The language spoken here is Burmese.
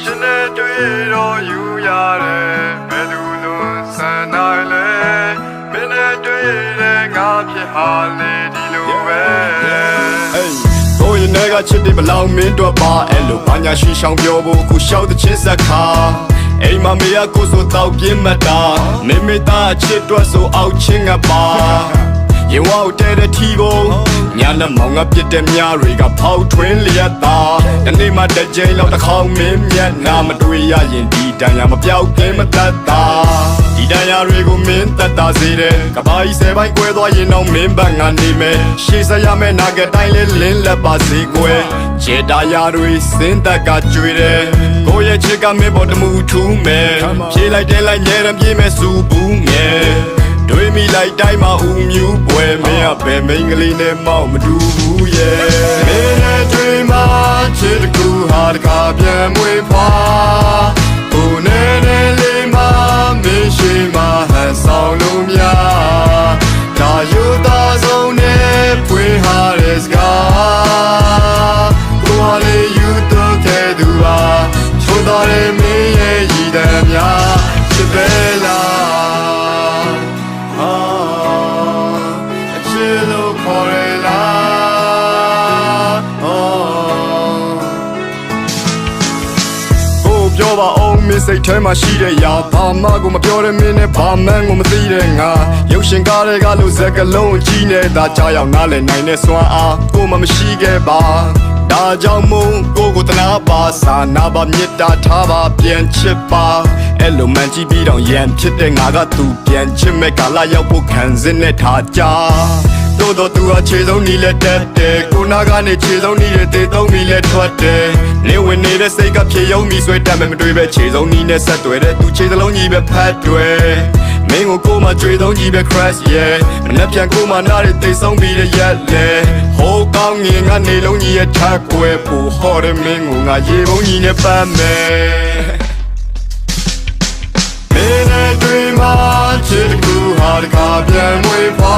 ချင်တဲ့တွေ့တော့ယူရတယ်ဘယ်သူလို့ဆန်နိုင်လဲမင်းနဲ့တွေ့တဲ့ငါဖြစ်ဟာလေဒီလိုပဲကိုယ်ရင်ထဲကချစ်တယ်မလောက်မင်းတော့ပါအဲ့လိုဘာညာရှိရှောင်ပြောဖို့အခုရှောက်တဲ့ချစ်စက်ခါအိမ်မမေရကိုဆိုတော့ပြင်းမတာနေမေတာချစ်တော့ဆိုအောက်ချင်းကပါရင်ဝောက်တဲ့တဲ့ထီပုံညာနဲ့မောင်ကပြစ်တဲ့များတွေကဖောက်ထွင်းလျက်သား တနေ့မှတစ်ကြိမ်လောက်တစ်ခေါက်မင်းမျက်နာမတွေ့ရရင်ဒီတန်ရမပြောက်ခင်မတတ်တာဒီတန်ရတွေကိုမင်းတတ်တာစေတယ်ကဘာကြီးဆယ်ပိုင်းကွဲသွားရင်တော့မင်းဘက်ငါနေမယ်ရှေ့ဆက်ရမယ့်နာကတိုင်းလေးလင်းလက်ပါစေကွယ်ခြေတာရတွေစင်းတက်ကကျွေတယ်ကိုယ့်ရဲ့ချစ်ကမင်းပေါ်တမှုထူးမယ်ဖြေးလိုက်တဲလိုက်ညဲရပြေးမယ်စူဘူးငယ်တွေးမိလိုက်တိုင်းမှာဦးမြူပွဲမင်းကဘယ်မိန်းကလေးနဲ့မောက်မတူဘူးရဲ့မင်းနဲ့တွေးမှ ချစ်တကူဟာတကားပြန်မွေးဖွာ ပြောပါအောင်မင်းစိတ်ထဲမှာရှိတဲ့ຢာဘာမှကိုမပြောတဲ့မင်းနဲ့ဘာမှန်းကိုမသိတဲ့ငါရုပ်ရှင်ကားတွေကလို့ဇက်ကလုံးအကြီးနေတာကြောက်ရောက်နားလည်နိုင်တဲ့စွမ်းအားကိုမှမရှိခဲ့ပါဒါကြောင့်မို့ကိုကိုတနာပါစာနာပါမေတ္တာထားပါပြန်ချစ်ပါအဲ့လိုမှန်ကြည့်ပြီးတော့ရန်ဖြစ်တဲ့ငါကသူပြန်ချစ်မဲ့ကာလရောက်ဖို့ခံစစ်နဲ့ထားကြ တို့တော့သူဟာခြေဆုံးနီးလက်တက်တယ်ကိုနာကနေခြေဆုံးနီးတဲ့တေသုံးနီးလက်ထွက်တယ်နေဝင်နေတဲ့စိတ်ကဖြေယုံပြီးဆွဲတက်မယ်မတွေ့ပဲခြေဆုံးနီးနဲ့ဆက်တွေ့တဲ့သူခြေစလုံးကြီးပဲဖတ်တွေ့မင်းကိုကိုမှကြွေသုံးကြီးပဲ crash yeah မနှက်ပြန်ကိုမှနားရတိတ်ဆုံးပြီးရရက်လေဟိုးကောင်းငင်ကနေလုံးကြီးရဲ့ထက်ွယ်ပူဟော်တဲ့မင်းကိုငါရေပုံးကြီးနဲ့ပတ်မယ်မင်းနဲ့တွေ့မှချစ်ကူဟာတကားပြန်မွေးပါ